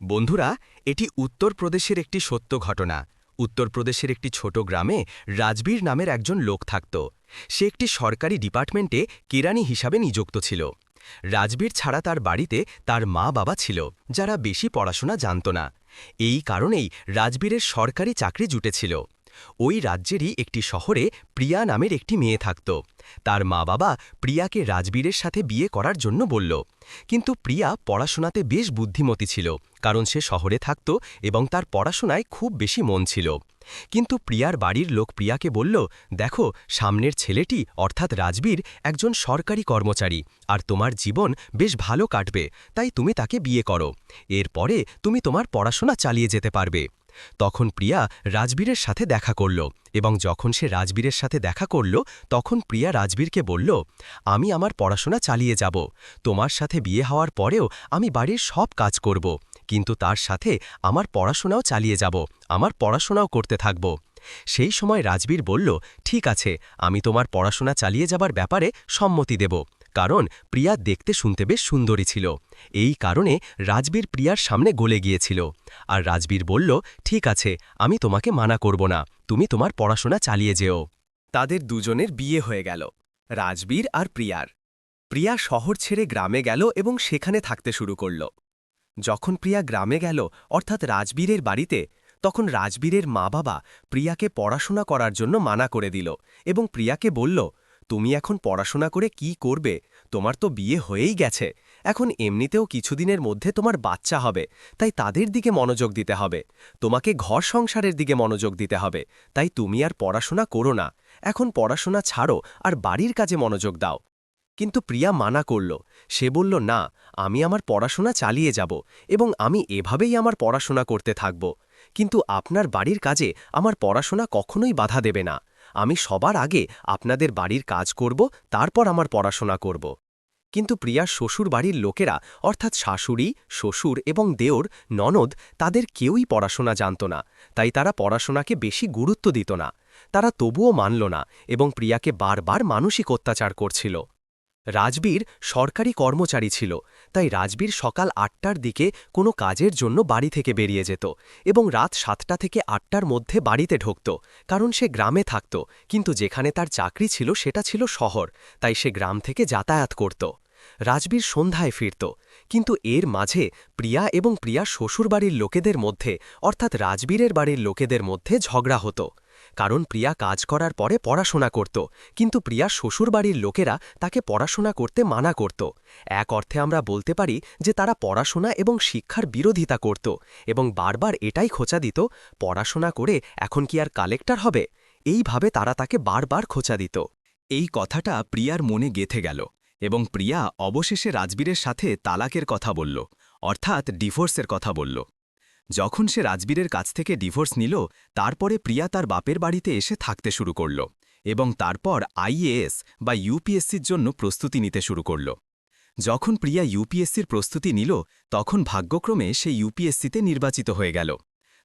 বন্ধুরা, এটি উত্তরপ্রদেশের একটি সত্য ঘটনা। উত্তরপ্রদেশের একটি ছোট গ্রামে রাজবীর নামের একজন লোক থাকত। সে একটি সরকারি ডিপার্টমেন্টে কেরানি হিসাবে নিযুক্ত ছিল। রাজবীর ছাড়া তার বাড়িতে তার মা বাবা ছিল, যারা বেশি পড়াশোনা জানত না। এই কারণেই রাজবীরের সরকারি চাকরি জুটেছিল। ওই রাজ্যেরই একটি শহরে প্রিয়া নামের একটি মেয়ে থাকত। তার মা বাবা প্রিয়াকে রাজবীরের সাথে বিয়ে করার জন্য বলল। কিন্তু প্রিয়া পড়াশোনাতে বেশ বুদ্ধিমতী ছিল, কারণ সে শহরে থাকত এবং তার পড়াশোনায় খুব বেশি মন ছিল। কিন্তু প্রিয়ার বাড়ির লোক প্রিয়াকে বলল, দেখো, সামনের ছেলেটি, অর্থাৎ রাজবীর, একজন সরকারি কর্মচারী, আর তোমার জীবন বেশ ভালো কাটবে, তাই তুমি তাকে বিয়ে করো। এরপরে তুমি তোমার পড়াশোনা চালিয়ে যেতে পারবে। তখন প্রিয়া রাজবীরের সাথে দেখা করল এবং যখন সে রাজবীরের সাথে দেখা করল, তখন প্রিয়া রাজবীরকে বলল, আমি আমার পড়াশোনা চালিয়ে যাব। তোমার সাথে বিয়ে হওয়ার পরেও আমি বাড়ির সব কাজ করব, কিন্তু তার সাথে আমার পড়াশোনাও চালিয়ে যাব, আমার পড়াশোনাও করতে থাকব সেই সময় রাজবীর বলল, ঠিক আছে, আমি তোমার পড়াশোনা চালিয়ে যাবার ব্যাপারে সম্মতি দেব। কারণ প্রিয়া দেখতে শুনতে বেশ সুন্দরী ছিল। এই কারণে রাজবীর প্রিয়ার সামনে গলে গিয়েছিল। আর রাজবীর বলল, ঠিক আছে, আমি তোমাকে মানা করব না। তুমি তোমার পড়াশোনা চালিয়ে যেও। তাদের দুজনের বিয়ে হয়ে গেল, রাজবীর আর প্রিয়ার। প্রিয়া শহর ছেড়ে গ্রামে গেল এবং সেখানে থাকতে শুরু করল। যখন প্রিয়া গ্রামে গেল, অর্থাৎ রাজবীরের বাড়িতে, তখন রাজবীরের মা বাবা প্রিয়াকে পড়াশোনা করার জন্য মানা করে দিল এবং প্রিয়াকে বলল তুমি এখন পড়াশোনা করে কি করবে? তোমার তো বিয়ে হয়েই গেছে। এখন এমনিতেও কিছুদিনের মধ্যে তোমার বাচ্চা হবে, তাই তাদের দিকে মনোযোগ দিতে হবে। তোমাকে ঘর সংসারের দিকে মনোযোগ দিতে হবে, তাই তুমি আর পড়াশোনা করো না। এখন পড়াশোনা ছাড়ো আর বাড়ির কাজে মনোযোগ দাও। কিন্তু প্রিয়া মানা করল, সে বলল, না, আমি আমার পড়াশোনা চালিয়ে যাব এবং আমি এভাবেই আমার পড়াশোনা করতে থাকব। কিন্তু আপনার বাড়ির কাজে আমার পড়াশোনা কখনোই বাধা দেবে না। আমি সবার আগে আপনাদের বাড়ির কাজ করব, তারপর আমার পড়াশোনা করব। কিন্তু প্রিয়ার শ্বশুর বাড়ির লোকেরা, অর্থাৎ শাশুড়ি, শ্বশুর এবং দেওর, ননদ, তাদের কেউই পড়াশোনা জানত না, তাই তারা পড়াশোনাকে বেশি গুরুত্ব দিত না। তারা তবুও মানল না এবং প্রিয়াকে বারবার মানসিক অত্যাচার করছিল। রাজবীর সরকারি কর্মচারী ছিল, তাই রাজবীর সকাল আটটার দিকে কোনো কাজের জন্য বাড়ি থেকে বেরিয়ে যেত এবং রাত সাতটা থেকে আটটার মধ্যে বাড়িতে ঢুকত, কারণ সে গ্রামে থাকত, কিন্তু যেখানে তার চাকরি ছিল সেটা ছিল শহর, তাই সে গ্রাম থেকে যাতায়াত করত। রাজবীর সন্ধ্যায় ফিরত, কিন্তু এর মাঝে প্রিয়া এবং প্রিয়া শ্বশুরবাড়ির লোকেদের মধ্যে, অর্থাৎ রাজবীরের বাড়ির লোকেদের মধ্যে ঝগড়া হতো। কারণ প্রিয়া কাজ করার পরে পড়াশোনা করত। কিন্তু প্রিয়া শ্বশুরবাড়ির লোকেরা তাকে পড়াশোনা করতে মানা করত। এক অর্থে আমরা বলতে পারি যে তারা পড়াশোনা এবং শিক্ষার বিরোধিতা করত এবং বারবার এটাই খোঁচা দিত, পড়াশোনা করে এখন কি আর কালেক্টর হবে? এইভাবে তারা তাকে বারবার খোঁচা দিত। এই কথাটা প্রিয়ার মনে গেথে গেল এবং প্রিয়া অবশেষে রাজবীরের সাথে তালাকের কথা বলল, অর্থাৎ ডিভোর্সের কথা বলল। যখন সে রাজবীরের কাছ থেকে ডিভোর্স নিল, তারপরে প্রিয়া তার বাপের বাড়িতে এসে থাকতে শুরু করল এবং তারপর আইএএস বা ইউপিএসসির জন্য প্রস্তুতি নিতে শুরু করল। যখন প্রিয়া ইউপিএসসির প্রস্তুতি নিল, তখন ভাগ্যক্রমে সে ইউপিএসসিতে নির্বাচিত হয়ে গেল।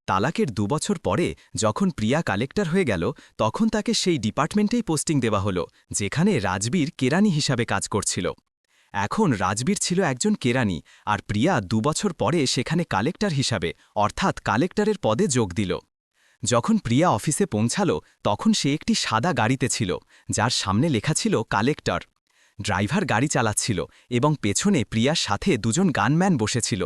তালাকের দুবছর পরে যখন প্রিয়া কালেক্টর হয়ে গেল, তখন তাকে সেই ডিপার্টমেন্টেই পোস্টিং দেওয়া হল, যেখানে রাজবীর কেরানি হিসাবে কাজ করছিল। এখন রাজবীর ছিল একজন কেরানি আর প্রিয়া দুবছর পরে সেখানে কালেক্টর হিসাবে, অর্থাৎ কালেক্টরের পদে যোগ দিল। যখন প্রিয়া অফিসে পৌঁছাল, তখন সে একটি সাদা গাড়িতে ছিল, যার সামনে লেখা ছিল কালেক্টর। ড্রাইভার গাড়ি চালাচ্ছিল এবং পেছনে প্রিয়ার সাথে দুজন গানম্যান বসেছিল।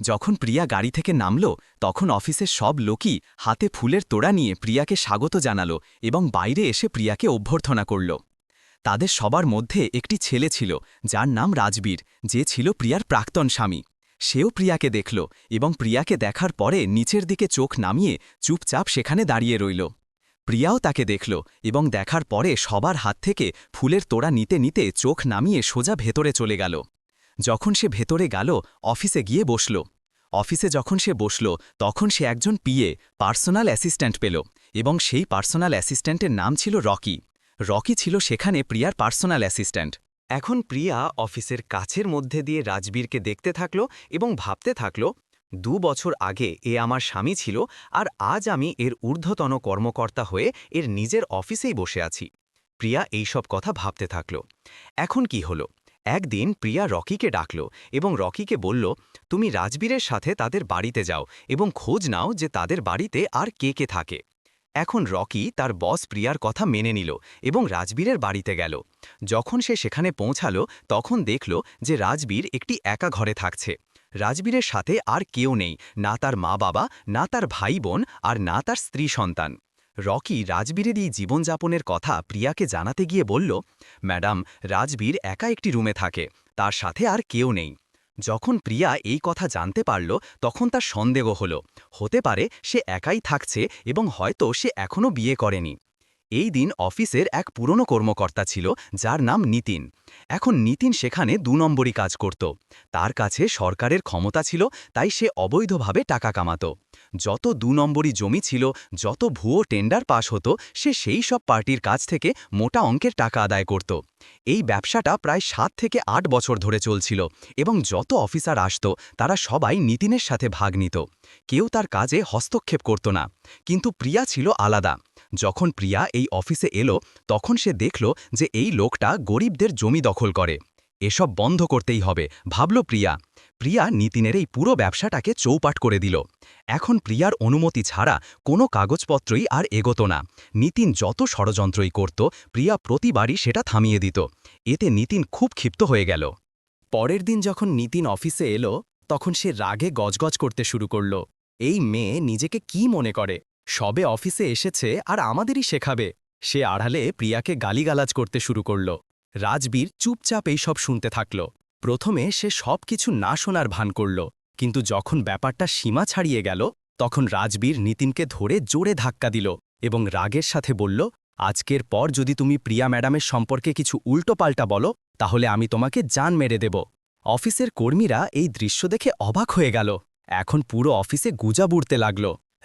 যখন প্রিয়া গাড়ি থেকে নামল, তখন অফিসের সব লোকই হাতে ফুলের তোড়া নিয়ে প্রিয়াকে স্বাগত জানালো এবং বাইরে এসে প্রিয়াকে অভ্যর্থনা করল। তাদের সবার মধ্যে একটি ছেলে ছিল, যার নাম রাজবীর, যে ছিল প্রিয়ার প্রাক্তন স্বামী। সেও প্রিয়াকে দেখল এবং প্রিয়াকে দেখার পরে নিচের দিকে চোখ নামিয়ে চুপচাপ সেখানে দাঁড়িয়ে রইল। প্রিয়াও তাকে দেখল এবং দেখার পরে সবার হাত থেকে ফুলের তোড়া নিতে নিতে চোখ নামিয়ে সোজা ভেতরে চলে গেল। যখন সে ভেতরে গেল, অফিসে গিয়ে বসল। অফিসে যখন সে বসল, তখন সে একজন পিএ পার্সোনাল অ্যাসিস্ট্যান্ট পেল এবং সেই পার্সোনাল অ্যাসিস্ট্যান্টের নাম ছিল রকি। রকি ছিল সেখানে প্রিয়ার পার্সোনাল অ্যাসিস্ট্যান্ট। এখন প্রিয়া অফিসের কাছের মধ্যে দিয়ে রাজবীরকে দেখতে থাকল এবং ভাবতে থাকল, দু বছর আগে এ আমার স্বামী ছিল আর আজ আমি এর ঊর্ধ্বতন কর্মকর্তা হয়ে এর নিজের অফিসেই বসে আছি। প্রিয়া এইসব কথা ভাবতে থাকল। এখন কি হলো? একদিন প্রিয়া রকিকে ডাকল এবং রকিকে বলল, তুমি রাজবীরের সাথে তাদের বাড়িতে যাও এবং খোঁজ নাও যে তাদের বাড়িতে আর কে কে থাকে। এখন রকি তার বস প্রিয়ার কথা মেনে নিল এবং রাজবীরের বাড়িতে গেল। যখন সে সেখানে পৌঁছাল, তখন দেখল যে রাজবীর একটি একা ঘরে থাকছে। রাজবীরের সাথে আর কেউ নেই, না তার মা বাবা না তার ভাই বোন আর না তার স্ত্রী সন্তান। রকি রাজবীরের এই জীবনযাপনের কথা প্রিয়াকে জানাতে গিয়ে বলল, ম্যাডাম, রাজবীর একা একটি রুমে থাকে, তার সাথে আর কেউ নেই। যখন প্রিয়া এই কথা জানতে পারল, তখন তার সন্দেহ হল। হতে পারে সে একাই থাকছে এবং হয়তো সে এখনও বিয়ে করেনি। এই দিন অফিসের এক পুরনো কর্মকর্তা ছিল, যার নাম নীতিন। এখন নীতিন সেখানে দু নম্বরই কাজ করত। তার কাছে সরকারের ক্ষমতা ছিল, তাই সে অবৈধভাবে টাকা কামাত। যত দু নম্বরই জমি ছিল, যত ভুয়ো টেন্ডার পাশ হতো, সে সেই সব পার্টির কাছ থেকে মোটা অঙ্কের টাকা আদায় করত। এই ব্যবসাটা প্রায় সাত থেকে আট বছর ধরে চলছিল এবং যত অফিসার আসত, তারা সবাই নিতিনের সাথে ভাগ নিত। কেউ তার কাজে হস্তক্ষেপ করত না, কিন্তু প্রিয়া ছিল আলাদা। যখন প্রিয়া এই অফিসে এলো, তখন সে দেখল যে এই লোকটা গরিবদের জমি দখল করে। এসব বন্ধ করতেই হবে। ভাবল প্রিয়া। প্রিয়া নিতিনের এই পুরো ব্যবসাটাকে চৌপাট করে দিল। এখন প্রিয়ার অনুমতি ছাড়া কোনো কাগজপত্রই আর এগোত না। নিতিন যত ষড়যন্ত্রই করত, প্রিয়া প্রতিবারই সেটা থামিয়ে দিত। এতে নিতিন খুব ক্ষিপ্ত হয়ে গেল। পরের দিন যখন নিতিন অফিসে এলো, তখন সে রাগে গজগজ করতে শুরু করল। এই মেয়ে নিজেকে কি মনে করে? সবে অফিসে এসেছে আর আমাদেরই শেখাবে। সে আড়ালে প্রিয়াকে গালিগালাজ করতে শুরু করল। রাজবীর চুপচাপ এই সব শুনতে থাকল। প্রথমে সে সব কিছু না শোনার ভান করল, কিন্তু যখন ব্যাপারটা সীমা ছাড়িয়ে গেল, তখন রাজবীর নিতিনকে ধরে জোরে ধাক্কা দিল এবং রাগের সাথে বলল, আজকের পর যদি তুমি প্রিয়া ম্যাডামের সম্পর্কে কিছু উল্টোপাল্টা বলো, তাহলে আমি তোমাকে জান মেরে দেব। অফিসের কর্মীরা এই দৃশ্য দেখে অবাক হয়ে গেল। এখন পুরো অফিসে গুজা বুড়তে লাগল।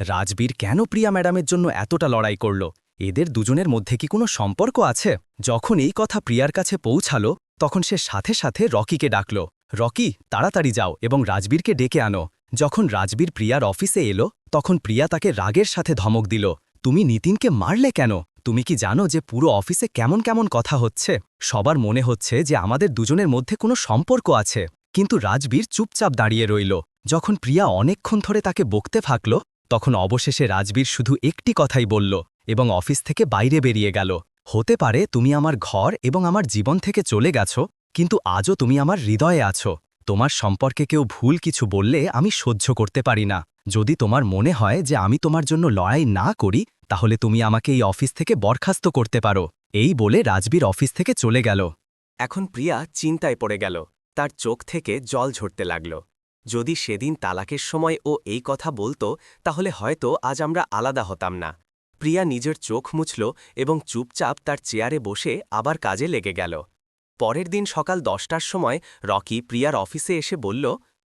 রাজবীর কেন প্রিয়া ম্যাডামের জন্য এতটা লড়াই করল? এদের দুজনের মধ্যে কি কোনো সম্পর্ক আছে? যখন এই কথা প্রিয়ার কাছে পৌঁছালো, তখন সে সাথে সাথে রকিকে ডাকল। রকি, তাড়াতাড়ি যাও এবং রাজবীরকে ডেকে আনো। যখন রাজবীর প্রিয়ার অফিসে এলো, তখন প্রিয়া তাকে রাগের সাথে ধমক দিল। তুমি নিতিনকে মারলে কেন? তুমি কি জানো যে পুরো অফিসে কেমন কেমন কথা হচ্ছে? সবার মনে হচ্ছে যে আমাদের দুজনের মধ্যে কোনো সম্পর্ক আছে। কিন্তু রাজবীর চুপচাপ দাঁড়িয়ে রইল। যখন প্রিয়া অনেকক্ষণ ধরে তাকে বকতে থাকল, তখন অবশেষে রাজবীর শুধু একটি কথাই বলল এবং অফিস থেকে বাইরে বেরিয়ে গেল। হতে পারে তুমি আমার ঘর এবং আমার জীবন থেকে চলে গেছো, কিন্তু আজও তুমি আমার হৃদয়ে আছো। তোমার সম্পর্কে কেউ ভুল কিছু বললে আমি সহ্য করতে পারি না। যদি তোমার মনে হয় যে আমি তোমার জন্য লড়াই না করি, তাহলে তুমি আমাকে এই অফিস থেকে বরখাস্ত করতে পারো। এই বলে রাজবীর অফিস থেকে চলে গেল। এখন প্রিয়া চিন্তায় পড়ে গেল। তার চোখ থেকে জল ঝরতে লাগল। যদি সেদিন তালাকের সময় ও এই কথা বলতো, তাহলে হয়তো আজ আমরা আলাদা হতাম না। প্রিয়া নিজের চোখ মুছল এবং চুপচাপ তার চেয়ারে বসে আবার কাজে লেগে গেল। পরের দিন সকাল দশটার সময় রকি প্রিয়ার অফিসে এসে বলল,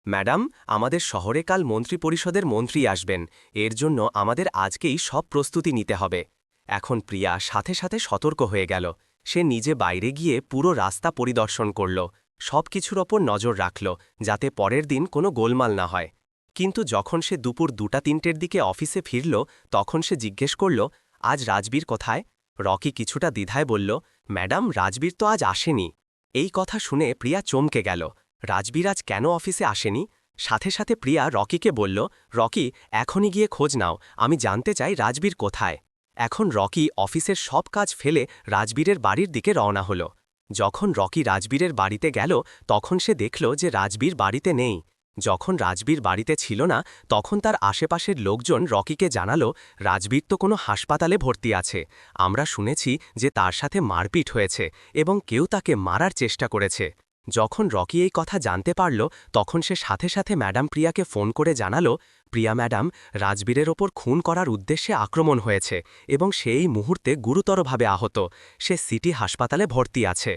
ম্যাডাম, আমাদের শহরে কাল মন্ত্রী পরিষদের মন্ত্রী আসবেন। এর জন্য আমাদের আজকেই সব প্রস্তুতি নিতে হবে। এখন প্রিয়া সাথে সাথে সতর্ক হয়ে গেল। সে নিজে বাইরে গিয়ে পুরো রাস্তা পরিদর্শন করল সব কিছুর ওপর নজর রাখল, যাতে পরের দিন কোনো গোলমাল না হয়। কিন্তু যখন সে দুপুর দুটা তিনটের দিকে অফিসে ফিরল, তখন সে জিজ্ঞেস করল, আজ রাজবীর কোথায়? রকি কিছুটা দ্বিধায় বলল, ম্যাডাম, রাজবীর তো আজ আসেনি। এই কথা শুনে প্রিয়া চমকে গেল। রাজবীর আজ কেন অফিসে আসেনি? সাথে সাথে প্রিয়া রকিকে বলল, রকি, এখনই গিয়ে খোঁজ নাও, আমি জানতে চাই রাজবীর কোথায়? এখন রকি অফিসের সব কাজ ফেলে রাজবীরের বাড়ির দিকে রওনা হল। যখন রকি রাজবীরের বাড়িতে গেল, তখন সে দেখল যে রাজবীর বাড়িতে নেই। যখন রাজবীর বাড়িতে ছিল না, তখন তার আশেপাশের লোকজন রকিকে জানালো, রাজবীর তো কোনো হাসপাতালে ভর্তি আছে। আমরা শুনেছি যে তার সাথে মারপিট হয়েছে এবং কেউ তাকে মারার চেষ্টা করেছে। যখন রকি এই কথা জানতে পারল, তখন সে সাথে সাথে ম্যাডাম প্রিয়াকে ফোন করে জানালো, প্রিয়া ম্যাডাম, রাজবীরের ওপর খুন করার উদ্দেশ্যে আক্রমণ হয়েছে এবং সেই মুহূর্তে গুরুতরভাবে আহত। সে সিটি হাসপাতালে ভর্তি আছে।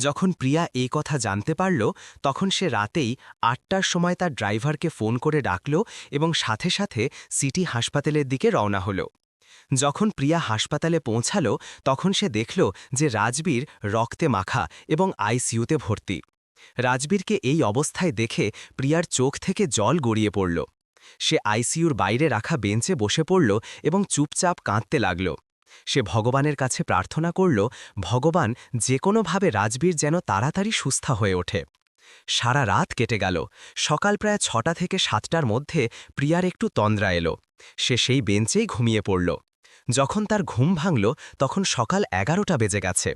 যখন প্রিয়া এই কথা জানতে পারল, তখন সে রাতেই আটটার সময় তার ড্রাইভারকে ফোন করে ডাকল এবং সাথে সাথে সিটি হাসপাতালের দিকে রওনা হল। যখন প্রিয়া হাসপাতালে পৌঁছাল, তখন সে দেখল যে রাজবীর রক্তে মাখা এবং আইসিইউতে ভর্তি। রাজবীরকে এই অবস্থায় দেখে প্রিয়ার চোখ থেকে জল গড়িয়ে পড়ল। সে আইসিইউর বাইরে রাখা বেঞ্চে বসে পড়ল এবং চুপচাপ কাঁদতে লাগল। সে ভগবানের কাছে প্রার্থনা করল, ভগবান যে কোনোভাবে রাজবীর যেন তাড়াতাড়ি সুস্থ হয়ে ওঠে। সারা রাত কেটে গেল। সকাল প্রায় ছটা থেকে সাতটার মধ্যে প্রিয়ার একটু তন্দ্রা এলো। সে সেই বেঞ্চেই ঘুমিয়ে পড়ল। যখন তার ঘুম ভাঙল, তখন সকাল এগারোটা বেজে গেছে।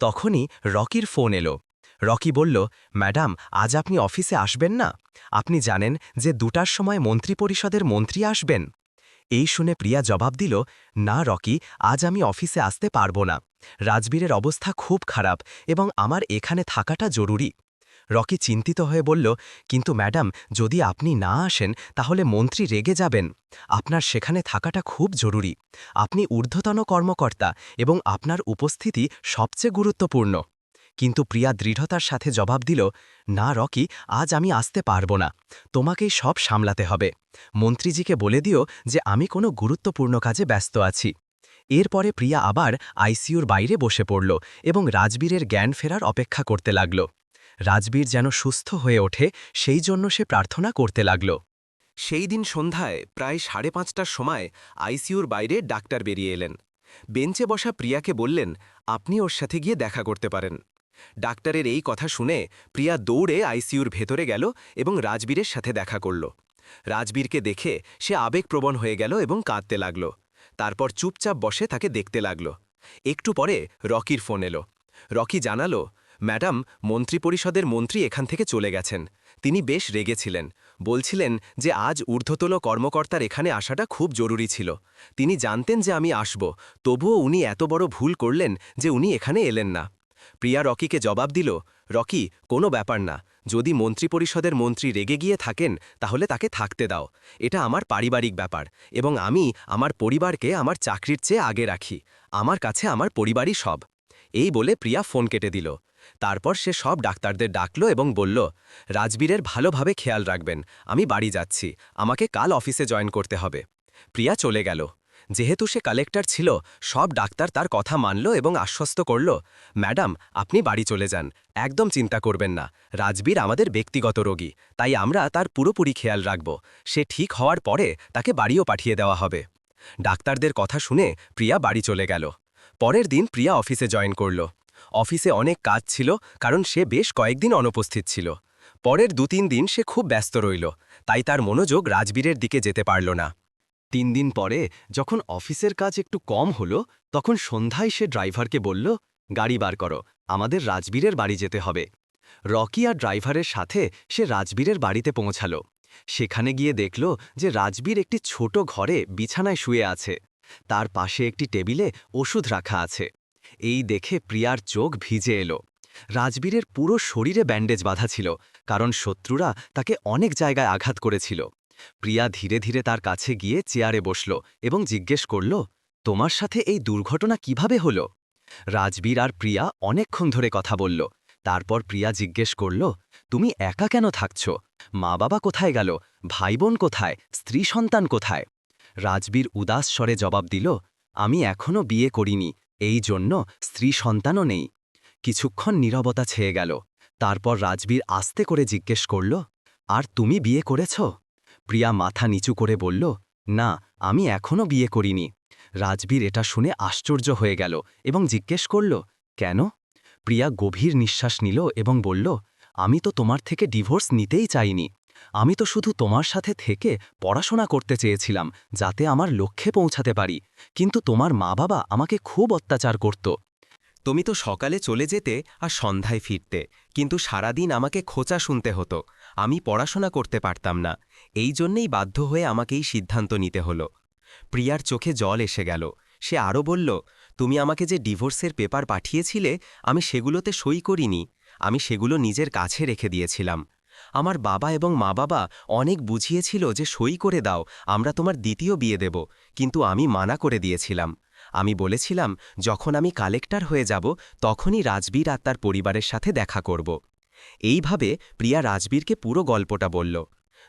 তখনই রকির ফোন এলো। রকি বলল, ম্যাডাম, আজ আপনি অফিসে আসবেন না? আপনি জানেন যে দুটার সময় মন্ত্রিপরিষদের মন্ত্রী আসবেন। এই শুনে প্রিয়া জবাব দিল, না, রকি, আজ আমি অফিসে আসতে পারব না। রাজবীরের অবস্থা খুব খারাপ এবং আমার এখানে থাকাটা জরুরি রকি চিন্তিত হয়ে বলল, কিন্তু ম্যাডাম, যদি আপনি না আসেন, তাহলে মন্ত্রী রেগে যাবেন। আপনার সেখানে থাকাটা খুব জরুরি। আপনি ঊর্ধ্বতন কর্মকর্তা এবং আপনার উপস্থিতি সবচেয়ে গুরুত্বপূর্ণ। কিন্তু প্রিয়া দৃঢ়তার সাথে জবাব দিল, না, রকি, আজ আমি আসতে পারব না। তোমাকেই সব সামলাতে হবে। মন্ত্রীজিকে বলে দিও যে আমি কোনো গুরুত্বপূর্ণ কাজে ব্যস্ত আছি। এরপরে প্রিয়া আবার আইসিইউর বাইরে বসে পড়ল এবং রাজবীরের জ্ঞান ফেরার অপেক্ষা করতে লাগল। রাজবীর যেন সুস্থ হয়ে ওঠে, সেই জন্য সে প্রার্থনা করতে লাগল। সেই দিন সন্ধ্যায় প্রায় সাড়ে পাঁচটার সময় আইসিইউর বাইরে ডাক্তার বেরিয়ে এলেন। বেঞ্চে বসা প্রিয়াকে বললেন, আপনি ওর সাথে গিয়ে দেখা করতে পারেন। ডাক্তারের এই কথা শুনে প্রিয়া দৌড়ে আইসিইউর ভেতরে গেল এবং রাজবীরের সাথে দেখা করল। রাজবীরকে দেখে সে আবেগপ্রবণ হয়ে গেল এবং কাঁদতে লাগল। তারপর চুপচাপ বসে তাকে দেখতে লাগল। একটু পরে রকির ফোন এলো। রকি জানালো, ম্যাডাম, মন্ত্রিপরিষদের মন্ত্রী এখান থেকে চলে গেছেন। তিনি বেশ রেগেছিলেন বলছিলেন যে আজ ঊর্ধ্বতল কর্মকর্তার এখানে আসাটা খুব জরুরি ছিল। তিনি জানতেন যে আমি আসব, তবুও উনি এত বড় ভুল করলেন যে উনি এখানে এলেন না। প্রিয়া রকিকে জবাব দিল, রকি, কোনো ব্যাপার না। যদি মন্ত্রিপরিষদের মন্ত্রী রেগে গিয়ে থাকেন, তাহলে তাকে থাকতে দাও। এটা আমার পারিবারিক ব্যাপার এবং আমি আমার পরিবারকে আমার চাকরির চেয়ে আগে রাখি। আমার কাছে আমার পরিবারই সব। এই বলে প্রিয়া ফোন কেটে দিল। তারপর সে সব ডাক্তারদের ডাকল এবং বলল, রাজবীরের ভালোভাবে খেয়াল রাখবেন। আমি বাড়ি যাচ্ছি। আমাকে কাল অফিসে জয়েন করতে হবে। প্রিয়া চলে গেল। যেহেতু সে কালেক্টর ছিল, সব ডাক্তার তার কথা মানল এবং আশ্বস্ত করল, ম্যাডাম, আপনি বাড়ি চলে যান, একদম চিন্তা করবেন না, রাজবীর আমাদের ব্যক্তিগত রোগী, তাই আমরা তার পুরোপুরি খেয়াল রাখব, সে ঠিক হওয়ার পরে তাকে বাড়িও পাঠিয়ে দেওয়া হবে। ডাক্তারদের কথা শুনে প্রিয়া বাড়ি চলে গেল। পরের দিন প্রিয়া অফিসে জয়েন করল। অফিসে অনেক কাজ ছিল, কারণ সে বেশ কয়েকদিন অনুপস্থিত ছিল। পরের দু তিন দিন সে খুব ব্যস্ত রইল, তাই তার মনোযোগ রাজবীরের দিকে যেতে পারল না। তিন দিন পরে যখন অফিসের কাজ একটু কম হলো, তখন সন্ধ্যায় সে ড্রাইভারকে বলল, গাড়ি বার করো, আমাদের রাজবীরের বাড়ি যেতে হবে। রকি আর ড্রাইভারের সাথে সে রাজবীরের বাড়িতে পৌঁছাল। সেখানে গিয়ে দেখল যে রাজবীর একটি ছোট ঘরে বিছানায় শুয়ে আছে। তার পাশে একটি টেবিলে ওষুধ রাখা আছে। এই দেখে প্রিয়ার চোখ ভিজে এলো। রাজবীরের পুরো শরীরে ব্যান্ডেজ বাঁধা ছিল, কারণ শত্রুরা তাকে অনেক জায়গায় আঘাত করেছিল। প্রিয়া ধীরে ধীরে তার কাছে গিয়ে চেয়ারে বসল এবং জিজ্ঞেস করল, তোমার সাথে এই দুর্ঘটনা কীভাবে হল? রাজবীর আর প্রিয়া অনেকক্ষণ ধরে কথা বলল। তারপর প্রিয়া জিজ্ঞেস করল, তুমি একা কেন থাকছ? মা বাবা কোথায় গেল? ভাই বোন কোথায়? স্ত্রী সন্তান কোথায়? রাজবীর উদাস স্বরে জবাব দিল, আমি এখনও বিয়ে করিনি, এই জন্য স্ত্রী সন্তানও নেই। কিছুক্ষণ নীরবতা ছেয়ে গেল। তারপর রাজবীর আস্তে করে জিজ্ঞেস করল, আর তুমি বিয়ে করেছ? প্রিয়া মাথা নিচু করে বলল, না, আমি এখনও বিয়ে করিনি। রাজবীর এটা শুনে আশ্চর্য হয়ে গেল এবং জিজ্ঞেস করল, কেন? প্রিয়া গভীর নিঃশ্বাস নিল এবং বলল, আমি তো তোমার থেকে ডিভোর্স নিতেই চাইনি। আমি তো শুধু তোমার সাথে থেকে পড়াশোনা করতে চেয়েছিলাম, যাতে আমার লক্ষ্যে পৌঁছাতে পারি। কিন্তু তোমার মা বাবা আমাকে খুব অত্যাচার করত। তুমি তো সকালে চলে যেতে আর সন্ধ্যায় ফিরতে, কিন্তু সারাদিন আমাকে খোঁচা শুনতে হতো। আমি পড়াশোনা করতে পারতাম না। এই জন্যেই বাধ্য হয়ে আমাকে এই সিদ্ধান্ত নিতে হলো। প্রিয়ার চোখে জল এসে গেল। সে আরও বলল, তুমি আমাকে যে ডিভোর্সের পেপার পাঠিয়েছিলে, আমি সেগুলোতে সই করিনি। আমি সেগুলো নিজের কাছে রেখে দিয়েছিলাম। আমার বাবা এবং মা বাবা অনেক বুঝিয়েছিল যে সই করে দাও, আমরা তোমার দ্বিতীয় বিয়ে দেব, কিন্তু আমি মানা করে দিয়েছিলাম। আমি বলেছিলাম, যখন আমি কালেক্টর হয়ে যাব, তখনই রাজবীর আর তার পরিবারের সাথে দেখা করব। এইভাবে প্রিয়া রাজবীরকে পুরো গল্পটা বলল।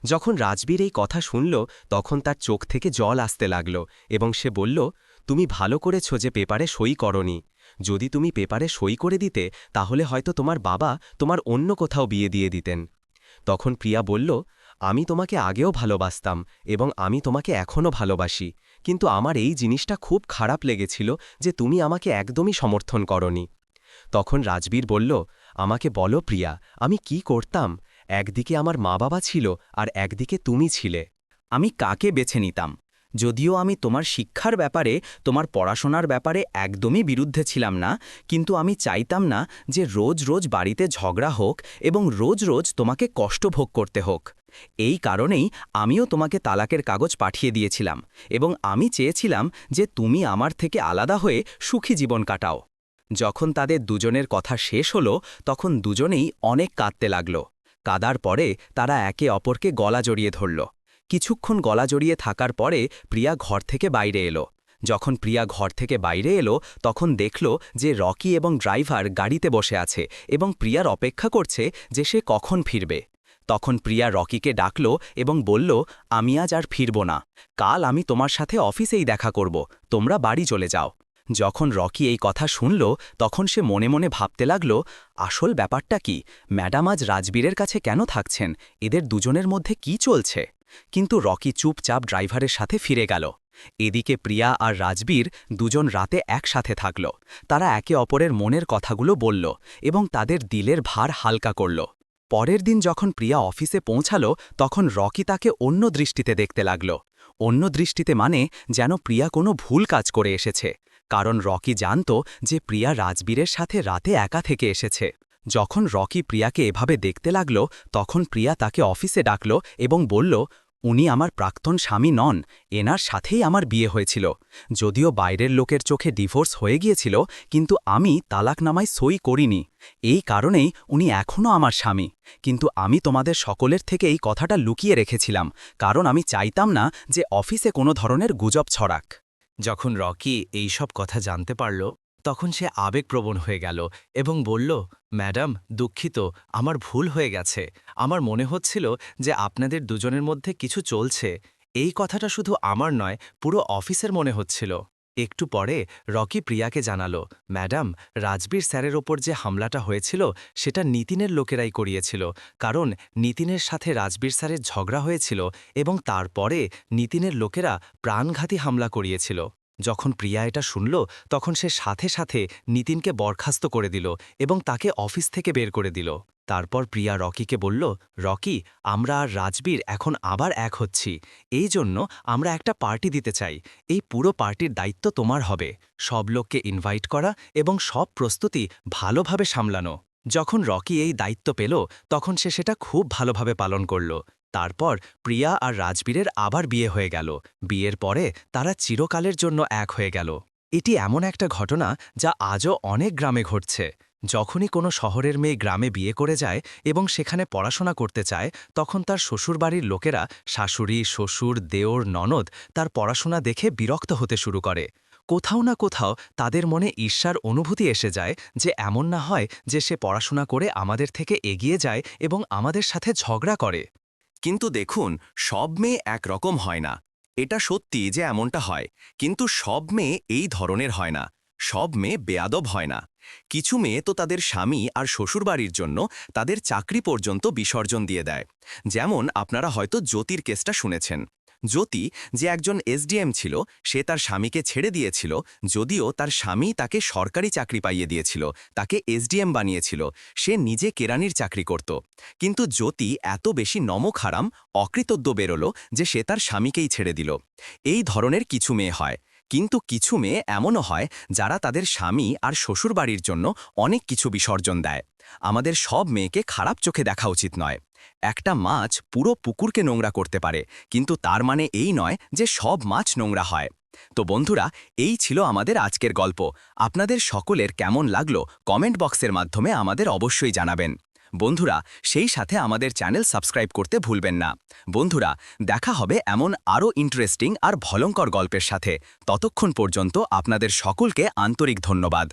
যখন রাজবীর এই কথা শুনল, তখন তার চোখ থেকে জল আসতে লাগল এবং সে বলল, তুমি ভালো করেছ যে পেপারে সই করনি। যদি তুমি পেপারে সই করে দিতে, তাহলে হয়তো তোমার বাবা তোমার অন্য কোথাও বিয়ে দিয়ে দিতেন। তখন প্রিয়া বলল, আমি তোমাকে আগেও ভালোবাসতাম এবং আমি তোমাকে এখনও ভালোবাসি। কিন্তু আমার এই জিনিসটা খুব খারাপ লেগেছিল যে তুমি আমাকে একদমই সমর্থন করনি। তখন রাজবীর বলল, আমাকে বলো প্রিয়া, আমি কি করতাম? একদিকে আমার মা বাবা ছিল আর একদিকে তুমি ছিলে। আমি কাকে বেছে নিতাম? যদিও আমি তোমার শিক্ষার ব্যাপারে, তোমার পড়াশোনার ব্যাপারে একদমই বিরুদ্ধে ছিলাম না, কিন্তু আমি চাইতাম না যে রোজ রোজ বাড়িতে ঝগড়া হোক এবং রোজ রোজ তোমাকে কষ্ট ভোগ করতে হোক। এই কারণেই আমিও তোমাকে তালাকের কাগজ পাঠিয়ে দিয়েছিলাম এবং আমি চেয়েছিলাম যে তুমি আমার থেকে আলাদা হয়ে সুখী জীবন কাটাও। যখন তাদের দুজনের কথা শেষ হলো, তখন দুজনেই অনেক কাঁদতে লাগল। কাদার পরে তারা একে অপরকে গলা জড়িয়ে ধরল। কিছুক্ষণ গলা জড়িয়ে থাকার পরে প্রিয়া ঘর থেকে বাইরে এলো। যখন প্রিয়া ঘর থেকে বাইরে এলো, তখন দেখল যে রকি এবং ড্রাইভার গাড়িতে বসে আছে এবং প্রিয়ার অপেক্ষা করছে যে সে কখন ফিরবে। তখন প্রিয়া রকিকে ডাকল এবং বলল, আমি আজ আর ফিরব না। কাল আমি তোমার সাথে অফিসেই দেখা করব। তোমরা বাড়ি চলে যাও। যখন রকি এই কথা শুনল, তখন সে মনে মনে ভাবতে লাগল, আসল ব্যাপারটা কি? ম্যাডাম আজ রাজবীরের কাছে কেন থাকছেন? এদের দুজনের মধ্যে কি চলছে? কিন্তু রকি চুপচাপ ড্রাইভারের সাথে ফিরে গেল। এদিকে প্রিয়া আর রাজবীর দুজন রাতে একসাথে থাকল। তারা একে অপরের মনের কথাগুলো বলল এবং তাদের দিলের ভার হালকা করল। পরের দিন যখন প্রিয়া অফিসে পৌঁছাল, তখন রকি তাকে অন্য দৃষ্টিতে দেখতে লাগল। অন্য দৃষ্টিতে মানে যেন প্রিয়া কোনো ভুল কাজ করে এসেছে। কারণ রকি জানত যে প্রিয়া রাজবীরের সাথে রাতে একা থেকে এসেছে। যখন রকি প্রিয়াকে এভাবে দেখতে লাগল, তখন প্রিয়া তাকে অফিসে ডাকল এবং বলল উনি আমার প্রাক্তন স্বামী নন, এনার সাথেই আমার বিয়ে হয়েছিল। যদিও বাইরের লোকের চোখে ডিভোর্স হয়ে গিয়েছিল, কিন্তু আমি তালাকনামায় সই করিনি। এই কারণেই উনি এখনও আমার স্বামী। কিন্তু আমি তোমাদের সকলের থেকে এই কথাটা লুকিয়ে রেখেছিলাম, কারণ আমি চাইতাম না যে অফিসে কোনো ধরনের গুজব ছড়াক। যখন রকি এই সব কথা জানতে পারল তখন সে আবেগপ্রবণ হয়ে গেল এবং বলল, ম্যাডাম, দুঃখিত, আমার ভুল হয়ে গেছে। আমার মনে হচ্ছিল যে আপনাদের দুজনের মধ্যে কিছু চলছে। এই কথাটা শুধু আমার নয়, পুরো অফিসের মনে হচ্ছিল। একটু পরে রকি প্রিয়াকে জানালো, ম্যাডাম, রাজবীর স্যারের ওপর যে হামলাটা হয়েছিল, সেটা নিতিনের লোকেরাই করিয়েছিল। কারণ নিতিনের সাথে রাজবীর স্যারের ঝগড়া হয়েছিল এবং তারপরে নিতিনের লোকেরা প্রাণঘাতী হামলা করিয়েছিল। যখন প্রিয়া এটা শুনল, তখন সে সাথে সাথে নিতিনকে বরখাস্ত করে দিল এবং তাকে অফিস থেকে বের করে দিল। তারপর প্রিয়া রকিকে বলল, রকি, আমরা আর রাজবীর এখন আবার এক হচ্ছি। এই জন্য আমরা একটা পার্টি দিতে চাই। এই পুরো পার্টির দায়িত্ব তোমার হবে। সব লোককে ইনভাইট করা এবং সব প্রস্তুতি ভালোভাবে সামলানো। যখন রকি এই দায়িত্ব পেল, তখন সে সেটা খুব ভালোভাবে পালন করল। তারপর প্রিয়া আর রাজবীরের আবার বিয়ে হয়ে গেল। বিয়ের পরে তারা চিরকালের জন্য এক হয়ে গেল। এটি এমন একটা ঘটনা যা আজও অনেক গ্রামে ঘটছে। যখনই কোনো শহরের মেয়ে গ্রামে বিয়ে করে যায় এবং সেখানে পড়াশোনা করতে চায়, তখন তার শ্বশুরবাড়ির লোকেরা শাশুড়ি, শ্বশুর, দেওর, ননদ তার পড়াশোনা দেখে বিরক্ত হতে শুরু করে। কোথাও না কোথাও তাদের মনে ঈর্ষার অনুভূতি এসে যায় যে এমন না হয় যে সে পড়াশোনা করে আমাদের থেকে এগিয়ে যায় এবং আমাদের সাথে ঝগড়া করে। কিন্তু দেখুন, সব মেয়ে একরকম হয় না। এটা সত্যি যে এমনটা হয়, কিন্তু সব মেয়ে এই ধরনের হয় না। সব মেয়ে বেয়াদব হয় না। কিছু মেয়ে তো তাদের স্বামী আর শ্বশুরবাড়ির জন্য তাদের চাকরি পর্যন্ত বিসর্জন দিয়ে দেয়। যেমন আপনারা হয়তো জ্যোতির কেসটা শুনেছেন। জ্যোতি যে একজন এসডিএম ছিল, সে তার স্বামীকে ছেড়ে দিয়েছিল, যদিও তার স্বামী তাকে সরকারি চাকরি পাইয়ে দিয়েছিল, তাকে এসডিএম বানিয়েছিল, সে নিজে কেরানির চাকরি করত। কিন্তু জ্যোতি এত বেশি নমক হারাম অকৃতজ্ঞ বেরোলো যে সে তার স্বামীকেই ছেড়ে দিল। এই ধরনের কিছু মেয়ে হয়। কিন্তু কিছু মেয়ে এমনও হয় যারা তাদের স্বামী আর শ্বশুরবাড়ির জন্য অনেক কিছু বিসর্জন দেয়। আমাদের সব মেয়েকে খারাপ চোখে দেখা উচিত নয়। একটা মাছ পুরো পুকুরকে নোংরা করতে পারে, কিন্তু তার মানে এই নয় যে সব মাছ নোংরা হয়। তো বন্ধুরা, এই ছিল আমাদের আজকের গল্প। আপনাদের সকলের কেমন লাগল কমেন্ট বক্সের মাধ্যমে আমাদের অবশ্যই জানাবেন। বন্ধুরা, সেই সাথে আমাদের চ্যানেল সাবস্ক্রাইব করতে ভুলবেন না। বন্ধুরা, দেখা হবে এমন আরও ইন্টারেস্টিং আর ভলঙ্কর গল্পের সাথে। ততক্ষণ পর্যন্ত আপনাদের সকলকে আন্তরিক ধন্যবাদ।